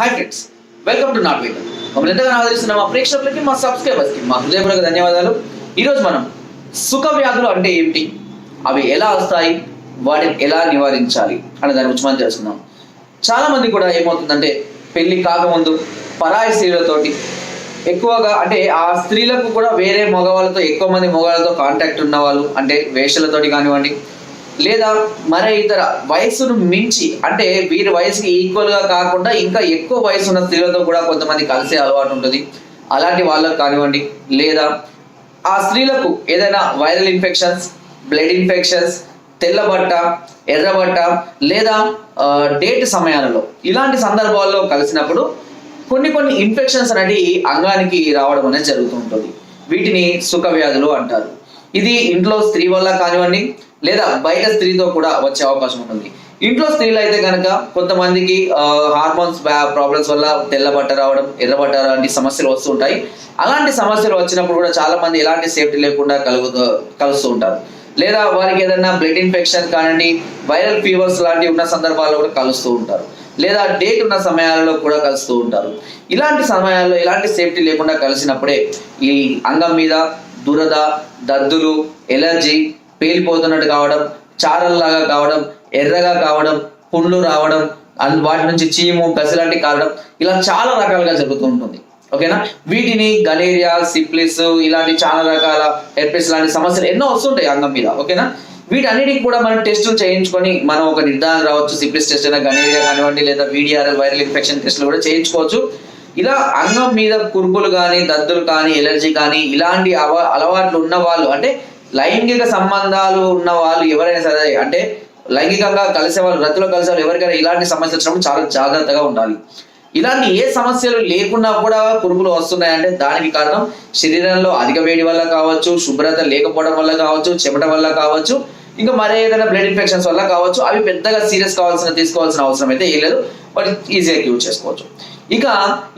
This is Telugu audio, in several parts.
హాయ్ ఫ్రెండ్స్ వెల్కమ్ టు నాట్ వీకల్ మమ్మల్ని ఎంతగానో ఆదరిస్తున్న మా ప్రేక్షకులకి మా సబ్స్క్రైబర్స్కి మా హృదయపూర్వక ధన్యవాదాలు. ఈరోజు మనం సుఖ వ్యాధులు అంటే ఏమిటి? అవి ఎలా వస్తాయి? వాటిని ఎలా నివారించాలి? అనే దాని గురించి మనం తెలుసుకుందాం. చాలా మంది కూడా ఏమవుతుందంటే పెళ్ళి కాకముందు పరాయి స్త్రీలతోటి ఎక్కువగా అంటే ఆ స్త్రీలకు కూడా వేరే మగవాళ్ళతో ఎక్కువ మంది మగవాళ్ళతో కాంటాక్ట్ ఉన్న వాళ్ళు అంటే వేషలతోటి కానివ్వండి లేదా మరే ఇతర వయసును మించి అంటే వీరి వయసుకి ఈక్వల్గా కాకుండా ఇంకా ఎక్కువ వయసు ఉన్న స్త్రీలతో కూడా కొంతమంది కలిసే అలవాటు ఉంటుంది. అలాంటి వాళ్ళకు కానివ్వండి లేదా ఆ స్త్రీలకు ఏదైనా వైరల్ ఇన్ఫెక్షన్స్ బ్లడ్ ఇన్ఫెక్షన్స్ తెల్లబట్ట ఎర్రబట్ట లేదా డేట్ సమయాలలో ఇలాంటి సందర్భాల్లో కలిసినప్పుడు కొన్ని కొన్ని ఇన్ఫెక్షన్స్ అనేవి అంగానికి రావడం అనేది జరుగుతూ ఉంటుంది. వీటిని సుఖ వ్యాధులు అంటారు. ఇది ఇంట్లో స్త్రీ వల్ల కానివ్వండి లేదా బయట స్త్రీతో కూడా వచ్చే అవకాశం ఉంటుంది. ఇంట్లో స్త్రీలు అయితే కనుక కొంతమందికి హార్మోన్స్ ప్రాబ్లమ్స్ వల్ల తెల్లబట్ట రావడం ఎర్రబట్ట లాంటి సమస్యలు వస్తుంటాయి అలాంటి సమస్యలు వచ్చినప్పుడు కూడా చాలా మంది ఎలాంటి సేఫ్టీ లేకుండా కలుగుతూ కలుస్తూ ఉంటారు. లేదా వారికి ఏదైనా బ్లడ్ ఇన్ఫెక్షన్ కానివ్వండి వైరల్ ఫీవర్స్ లాంటివి ఉన్న సందర్భాల్లో కూడా కలుస్తూ ఉంటారు. లేదా డేట్ ఉన్న సమయాలలో కూడా కలుస్తూ ఉంటారు. ఇలాంటి సమయాల్లో ఎలాంటి సేఫ్టీ లేకుండా కలిసినప్పుడే ఈ అంగం మీద దురద దద్దులు ఎలర్జీ పేలిపోతున్నట్టు కావడం చారల్లాగా కావడం ఎర్రగా కావడం పుండ్లు రావడం అండ్ వాటి నుంచి చీము గసిలాంటి కావడం ఇలా చాలా రకాలుగా జరుగుతూ ఉంటుంది. ఓకేనా? వీటిని గలేరియా సిప్లిస్ ఇలాంటి చాలా రకాల హెర్పిస్ లాంటి సమస్యలు ఎన్నో వస్తుంటాయి అంగం మీద. ఓకేనా? వీటన్నిటికి కూడా మనం టెస్టులు చేయించుకొని మనం ఒక నిర్ధారణ రావచ్చు. సిప్లిస్ టెస్ట్ అయినా గనేరియా కానివ్వండి లేదా వీడిఆర్ఎల్ వైరల్ ఇన్ఫెక్షన్ టెస్టులు కూడా చేయించుకోవచ్చు. ఇలా అన్నం మీద కురుపులు కానీ దద్దులు కానీ ఎలర్జీ కానీ ఇలాంటి అవ అలవాట్లు ఉన్న వాళ్ళు అంటే లైంగిక సంబంధాలు ఉన్న వాళ్ళు ఎవరైనా సరే అంటే లైంగికంగా కలిసే వాళ్ళు రతిలో కలిసే వాళ్ళు ఎవరికైనా ఇలాంటి సమస్యలు వచ్చినప్పుడు చాలా జాగ్రత్తగా ఉండాలి. ఇలాంటి ఏ సమస్యలు లేకున్నా కూడా కురుపులు వస్తున్నాయంటే దానికి కారణం శరీరంలో అధిక వేడి వల్ల కావచ్చు శుభ్రత లేకపోవడం వల్ల కావచ్చు చెమట వల్ల కావచ్చు ఇంకా మరే ఏదైనా బ్లడ్ ఇన్ఫెక్షన్స్ వల్ల కావచ్చు అవి పెద్దగా సీరియస్ కావాల్సిన తీసుకోవాల్సిన అవసరం అయితే ఏం లేదు బట్ ఈజీగా క్యూర్ చేసుకోవచ్చు. ఇక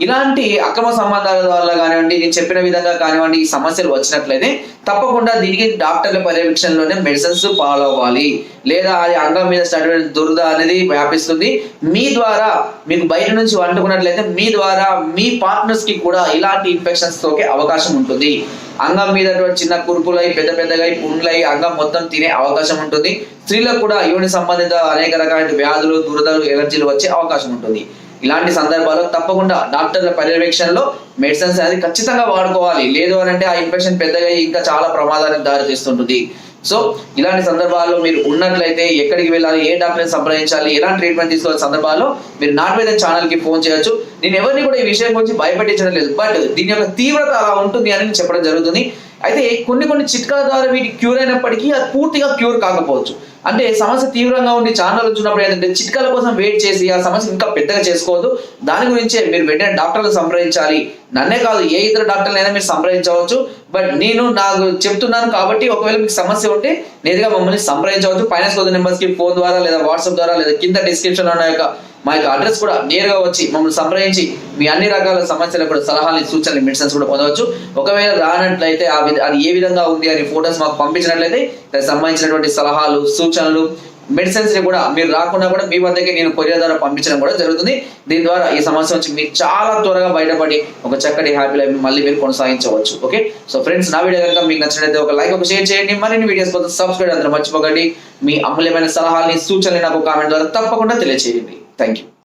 ఇలాంటి అక్రమ సంబంధాల వల్ల కానివ్వండి నేను చెప్పిన విధంగా కానివ్వండి ఈ సమస్యలు వచ్చినట్లయితే తప్పకుండా దీనికి డాక్టర్ల పర్యవేక్షణలోనే మెడిసిన్స్ ఫాలో అవ్వాలి లేదా అది అంగం మీద స్టార్ట్ దురద అనేది వ్యాపిస్తుంది. మీ ద్వారా మీకు బయట నుంచి వండుకున్నట్లయితే మీ ద్వారా మీ పార్ట్నర్స్కి కూడా ఇలాంటి ఇన్ఫెక్షన్స్ తోకే అవకాశం ఉంటుంది. అంగం మీద చిన్న కురుపులై పెద్ద పెద్దగా పుండ్లై అంగం మొత్తం తినే అవకాశం ఉంటుంది. స్త్రీలకు కూడా యోని సంబంధిత అనేక రకాల వ్యాధులు దురదలు ఎలర్జీలు వచ్చే అవకాశం ఉంటుంది. ఇలాంటి సందర్భాల్లో తప్పకుండా డాక్టర్ల పర్యవేక్షణలో మెడిసిన్స్ అనేది ఖచ్చితంగా వాడుకోవాలి. లేదు అని అంటే ఆ ఇన్ఫెక్షన్ పెద్దగా ఇంకా చాలా ప్రమాదానికి దారితీస్తుంటుంది సో ఇలాంటి సందర్భాల్లో మీరు ఉన్నట్లయితే ఎక్కడికి వెళ్ళాలి ఏ డాక్టర్ని సంప్రదించాలి ఎలాంటి ట్రీట్మెంట్ తీసుకోవాలి సందర్భాల్లో మీరు నాట్ మీద ఛానల్కి ఫోన్ చేయొచ్చు. నేను ఎవరిని కూడా ఈ విషయం గురించి భయపెట్టించడం లేదు. బట్ దీని యొక్క తీవ్రత అలా ఉంటుంది అని చెప్పడం జరుగుతుంది. అయితే కొన్ని కొన్ని చిట్కాల ద్వారా వీటి క్యూర్ అయినప్పటికీ అది పూర్తిగా క్యూర్ కాకపోవచ్చు. అంటే సమస్య తీవ్రంగా ఉండి ఛానల్ వచ్చినప్పుడు ఏంటంటే చిట్కాల కోసం వెయిట్ చేసి ఆ సమస్య ఇంకా పెద్దగా చేసుకోవద్దు. దాని గురించే మీరు వెంటనే డాక్టర్లు సంప్రదించాలి. నన్నే కాదు ఏ ఇతర డాక్టర్లైనా మీరు సంప్రదించవచ్చు. బట్ నేను నాకు చెప్తున్నాను కాబట్టి ఒకవేళ మీకు సమస్య ఉంటే నేరుగా మమ్మల్ని సంప్రదించవచ్చు. ఫైనాన్స్ కొద్ది నెంబర్స్కి ఫోన్ ద్వారా లేదా వాట్సాప్ ద్వారా లేదా కింద డిస్క్రిప్షన్ ఉన్న యొక్క మా యొక్క అడ్రస్ కూడా నేరుగా వచ్చి మమ్మల్ని సంప్రదించి మీ అన్ని రకాల సమస్యలకు కూడా సలహాలు సూచనలు మెడిసిన్స్ కూడా పొందవచ్చు. ఒకవేళ రానట్లయితే ఆ విధ- అది ఏ విధంగా ఉంది అని ఫోటోస్ మాకు పంపించినట్లయితే దానికి సంబంధించినటువంటి సలహాలు సూచనలు మెడిసిన్స్ని కూడా మీరు రాకుండా కూడా మీ వద్దకే నేను కొరియర్ ద్వారా పంపించడం కూడా జరుగుతుంది. దీని ద్వారా ఈ సమస్య నుంచి మీరు చాలా త్వరగా బయటపడి ఒక చక్కటి హ్యాపీ లైఫ్ మళ్ళీ మీరు కొనసాగించవచ్చు. ఓకే సో ఫ్రెండ్స్ నా వీడియో కనుక మీకు నచ్చినట్లయితే ఒక లైక్ ఒక షేర్ చేయండి. మరిన్ని వీడియోస్ కోసం సబ్స్క్రైబ్ అందరూ మర్చిపోకండి. మీ అమూల్యమైన సలహాలని సూచనలు నాకు కామెంట్ ద్వారా తప్పకుండా తెలియజేయండి థ్యాంక్ యూ